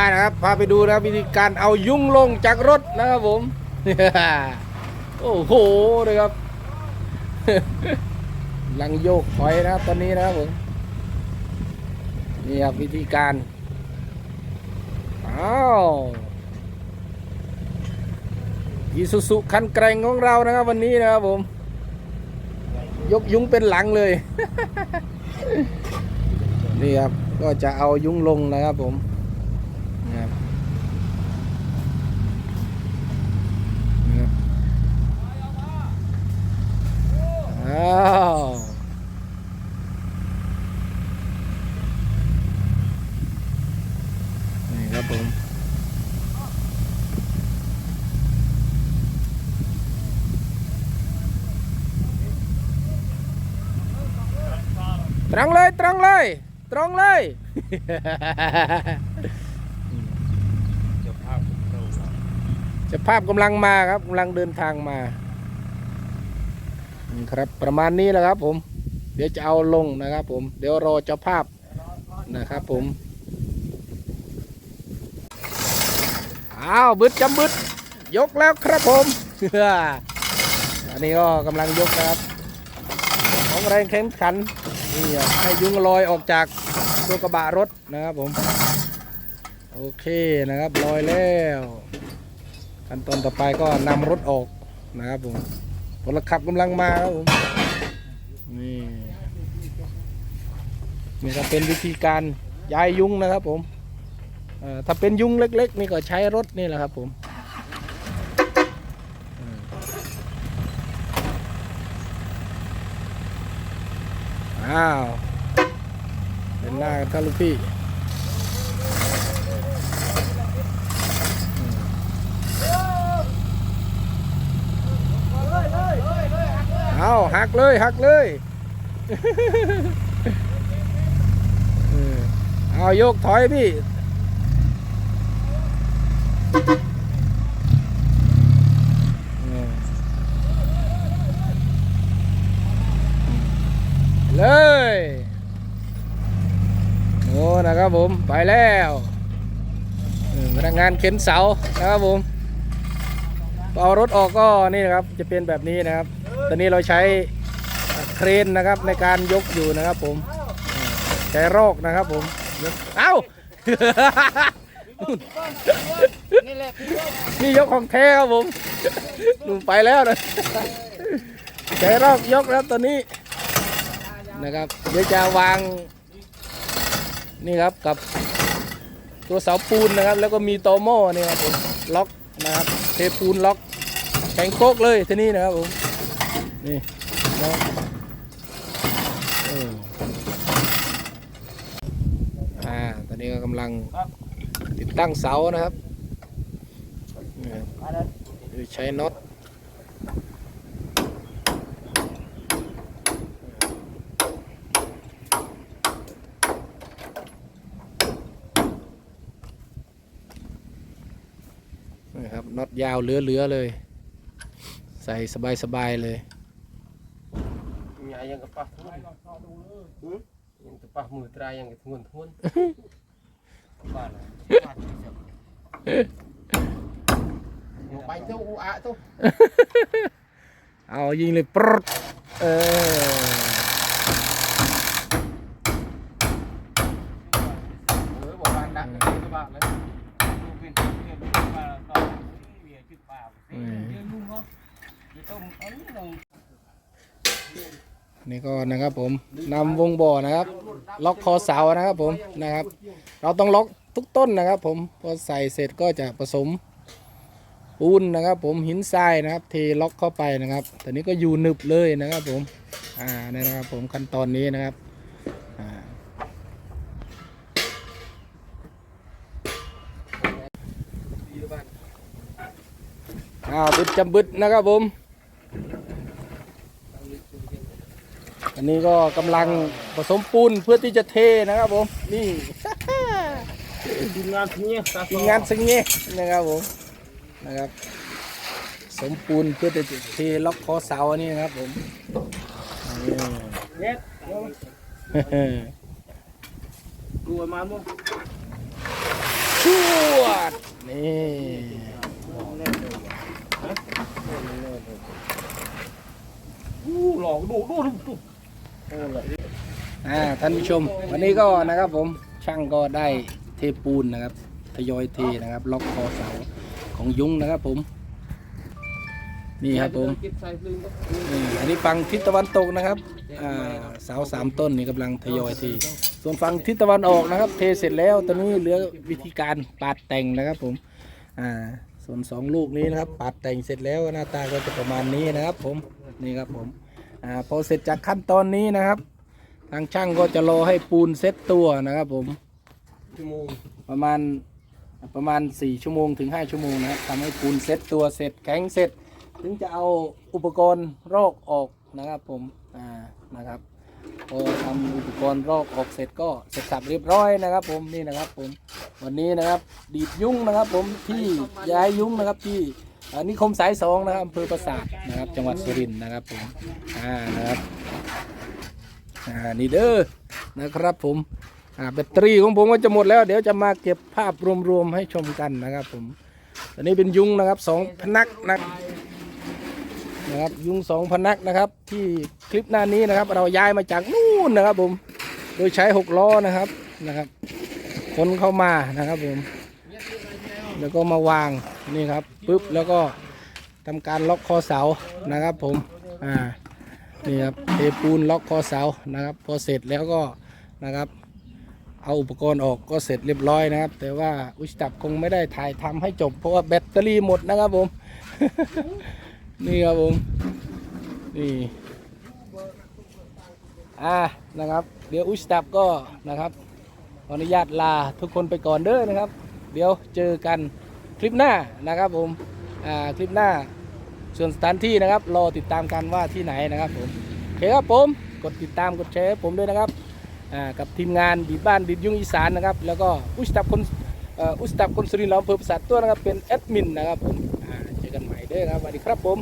มานะครับพาไปดูนะวิธีการเอายุงลงจากรถนะครับผมโอ้โหนะครับลังโยกถอยนะครับตอนนี้นะครับผมนี่ครับวิธีการอ้าวอีสุสุคันแกร่งของเรานะครับ วันนี้นะครับผม ยกยุงเป็นหลังเลย นี่ครับก็จะเอายุงลงนะครับผม นะครับนะครับอ้าวนี่ จะภาพกำลังมาครับกำลังเดินทางมาครับประมาณนี้แหละครับ ผม เดี๋ยวจะเอาลงนะครับ ผม เดี๋ยวรอเจ้าภาพนะครับ ผมอ้าวบึดจำบึดยกแล้วครับผมอันนี้ก็กำลังยกนะครับ ของแรงแข็งขันนี่ให้ยุงลอยออกจากตัวกระบะรถนะครับผม โอเคนะครับลอยแล้ว ขั้นตอนต่อไปก็นำรถออกนะครับผมพลขับกำลังมาครับผมนี่นี่ก็เป็นวิธีการย้ายยุงนะครับผมถ้าเป็นยุงเล็ก ๆ นี่ก็ใช้รถนี่แหละครับผมอืมอ้าวเป็นหน้ากันครับลูกพี่ เอา หักเลยหักเลยเออเอาโยกถอยพี่เลยโอ้นะครับผมไปแล้วเออพนักงานเข็นเสานะครับผมเอารถออกก็นี่นะครับจะเป็นแบบนี้นะครับ ตอนนี้เราใช้เครนนะครับในการยกอยู่นะครับผมใช้รอกนะครับผมเอ้านี่ยกของแท้ครับผมหนุ่มไปแล้วนะใช้รอกยกแล้วตอนนี้นะครับเดี๋ยวจะวางนี่ครับกับตัวเสาปูนนะครับ แล้วก็มีโตโม่นี่ครับผมล็อกนะครับเทปูนล็อกแข็งโก๊กเลยที่นี่นะครับผม นี่ล็อกเอออ่า ตอนนี้ก็กำลังติดตั้งเสานะครับนี่ครับโดยใช้น็อตนี่ครับน็อตยาวเหลือๆเลย ใส่สบายๆเลย ยังกระปักทุนหือยังกระปักมือตรายยังกระทวนทวนบ้านอะไรบ้านที่เจ้าหมอไปเจ้าอูอะเจ้าเอายิงเลยปรดเออเออบอกบ้านดักเลยกระบะเลยดูเป็นเรื่องที่มาตอนเวียจุดป่าเรื่องลุงเนาะจะต้องเอานี่ลง นี่ก็นะครับผมนำวงบ่อนะครับ ล็อกคอเสานะครับผมนะครับ เราต้องล็อกทุกต้นนะครับ ผมพอใส่เสร็จก็จะผสมปูนนะครับ ผมหินทรายนะครับ เทล็อกเข้าไปนะครับตอนนี้ก็อยู่หนึบเลยนะครับ ผมอ่านี่นะครับ ผมขั้นตอนนี้นะครับอ่าอ้าวบึดจำบึดนะครับผม อันนี้ก็กำลังผสมปูนเพื่อที่จะเทนะครับผม นี่ ทีมงานที่นี่ทีมงานสิงเงี้นะครับผมนะครับสมปูนเพื่อจะเทล็อกคอเสาอันนี้นะครับผมนี่เน็ตกลัวมามั้งชวดนี่อู้หลอกดูดูดูดู อ่าท่านผู้ชม วันนี้ก็นะครับผมช่างก็ได้เทปูนนะครับทยอยเทนะครับ ล็อกคอเสาของยุ้งนะครับผม นี่ครับผมนี่อันนี้ฝั่งทิศตะวันตกนะครับอ่าเสาสามต้นนี่กำลังทยอยเทส่วนฝั่งทิศตะวันออกนะครับ เทเสร็จแล้วตอนนี้เหลือวิธีการปาดแต่งนะครับผมอ่าส่วนสองลูกนี้นะครับปาดแต่งเสร็จแล้วหน้าตาก็จะประมาณนี้นะครับ ผมนี่ครับผม อ่าพอเสร็จจากขั้นตอนนี้นะครับ ทางช่างก็จะรอให้ปูนเซ็ตตัวนะครับผมชั่วโมงประมาณประมาณ 4 ชั่วโมงถึง 5 ชั่วโมงนะครับทำให้ปูนเซ็ตตัวเสร็จแข็งเสร็จ ถึงจะเอาอุปกรณ์รอกออกนะครับผมอ่านะครับพอทำอุปกรณ์รอกออกเสร็จก็เสร็จสับเรียบร้อยนะครับ ผมนี่นะครับผมวันนี้นะครับดีดยุ้งนะครับ ผมที่ย้ายยุ้งนะครับที่อ่า นิคมสายสองนะครับอำเภอปราสาทนะครับ จังหวัดสุรินทร์นะครับผมอ่านะครับอ่านี่เด้อนะครับผมอ่าแบตเตอรี่ของผมก็จะหมดแล้ว เดี๋ยวจะมาเก็บภาพรวมๆให้ชมกันนะครับผมอันนี้เป็นยุงนะครับสองพนักนะนะครับยุงสองพนักนะครับ ที่คลิปหน้านี้นะครับ เราย้ายมาจากนู่นนะครับผมโดยใช้หกล้อนะครับนะครับขนเข้ามานะครับผมแล้วก็มาวาง นี่ครับปุ๊บแล้วก็ทำการล็อกคอเสานะครับผมอ่านี่ครับเทปูนล็อกคอเสานะครับ พอเสร็จแล้วก็นะครับ เอาอุปกรณ์ออกก็เสร็จเรียบร้อยนะครับ แต่ว่าอุชตับคงไม่ได้ถ่ายทำให้จบ เพราะว่าแบตเตอรี่หมดนะครับผม นี่ครับผมนี่อ่านะครับ เดี๋ยวอุชตับก็นะครับขออนุญาตลาทุกคนไปก่อนเด้อนะครับ เดี๋ยวเจอกัน คลิปหน้านะครับผมอ่าคลิปหน้าส่วนสถานที่นะครับรอติดตามกันว่าที่ไหนนะครับผมโอเคครับผมกดติดตามกดแชร์ผมด้วยนะครับอ่ากับทีมงานดีบ้านดีดยุ่งอีสานนะครับแล้วก็อุสตับคนอุสตับคนสุรินทร์เราอำเภอประสาทตัวนะครับเป็นแอดมินนะครับผมเจอกันใหม่เด้อครับสวัสดีครับผม